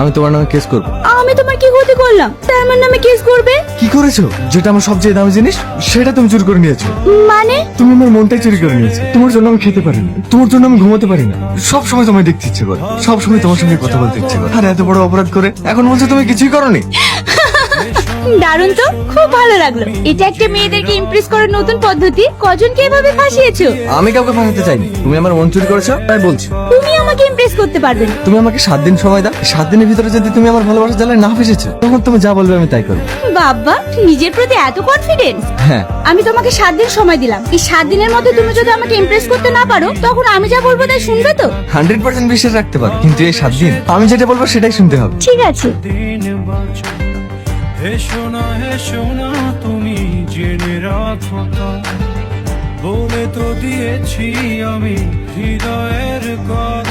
আমি তোমার নামে কেস করব। আমি তোমার কি ক্ষতি করলাম? তাই আমার নামে কেস করবে? কি করেছ? যেটা আমার সবচেয়ে দামি জিনিস সেটা তুমি চুরি করে নিয়েছো। মানে? তুমি আমার মনটাই চুরি করে নিয়েছো। তোমার জন্য আমি খেতে পারি না তোমার জন্য আমি ঘুমাতে পারি না সব সময় তোমায় দেখতে ইচ্ছে করে। সব সময় তোমার সঙ্গে কথা বলতে ইচ্ছে করে। আর এত বড় অপরাধ করে। এখন বলছো তুমি কিছুই করনি? দারুণ তো খুব ভালো লাগল। এটা একটা মেয়েদেরকে ইমপ্রেস করার নতুন পদ্ধতি। কজনকে এভাবে ফাঁসিয়েছো? আমি কাউকে ফাঁসাতে চাইনি। তুমি আমার মন চুরি করেছ তাই বলছি। তুমি আমাকে ইমপ্রেস করতে পারবে না। তুমি আমাকে সাত দিন সময় দাও। সাত দিনের ভিতরে যদি তুমি আমার ভালোবাসা জ্বালায় না ফেসেছো তখন তুমি যা বলবে আমি তাই করব। বাবা নিজের প্রতি এত কনফিডেন্স হ্যাঁ। আমি তোমাকে সাত দিন সময় দিলাম। এই সাত দিনের মধ্যে তুমি যদি আমাকে ইমপ্রেস করতে না পারো তখন আমি যা বলব তাই শুনবে তো? হান্ড্রেড পার্সেন্ট বিশ্বাস রাখতে পারো কিন্তু এই সাত দিন আমি যেটা বলব সেটাই শুনতে হবে। ঠিক আছে। দিন না হে সোনা তুমি জেনে রাখো। বলে তো দিয়েছি আমি হৃদয়ের কথা